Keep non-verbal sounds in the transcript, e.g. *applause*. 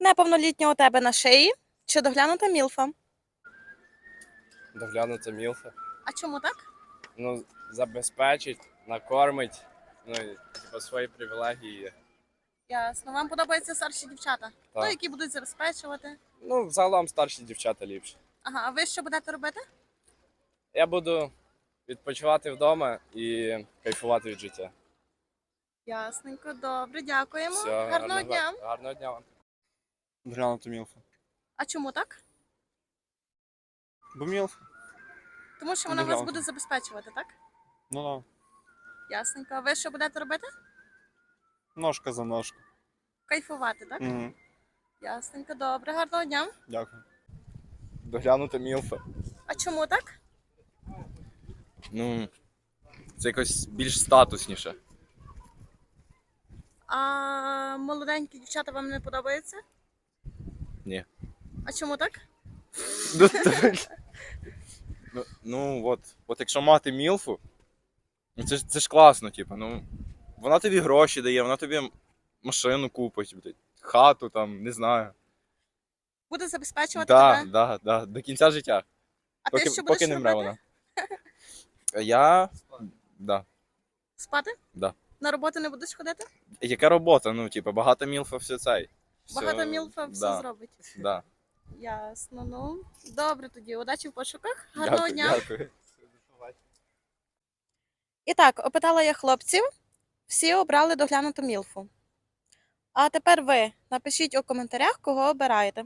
Неповнолітня у тебе на шиї чи доглянута мілфа? Доглянута мілфа. А чому так? Ну, забезпечить, накормить, ну, і, типу, свої привілегії. Ясно. Вам подобаються старші дівчата? Ну, які будуть забезпечувати. Ну, взагалом старші дівчата ліпше. Ага, а ви що будете робити? Я буду відпочивати вдома і кайфувати від життя. Ясненько, добре, дякуємо. Все, Гарного дня. Гарного дня вам. Доглянути мілфу. А чому так? Бо мілфа. Тому що вона вас буде забезпечувати, так? Ну да. Ясненько. А ви що будете робити? Ножка за ножку. Кайфувати, так? Угу. Ясненько, добре, гарного дня. Дякую. Доглянута мілфа. А чому так? Ну, це якось більш статусніше. А молоденькі дівчата вам не подобаються? Ні. А чому так? Ну, ну от, от якщо мати мілфу, ну це ж це ж класно, типу, ну. Вона тобі гроші дає, вона тобі машину купить, блядь, хату там, не знаю. Буде забезпечувати Да, тебе? да, да, до кінця життя. А Поки, ти що будеш поки не робити? вмре вона. *laughs* Я. Да. Спати? Да. На роботу не будеш ходити? Яка робота? Ну, типу, багато мілфа все цей. Все, Багато мілфа все да, зробить. Да. Ясно, ну. Добре тоді. Удачі в пошуках. Гарного Дякую, дня. Дякую. І так, опитала я хлопців, всі обрали доглянуту мілфу. А тепер ви напишіть у коментарях, кого обираєте.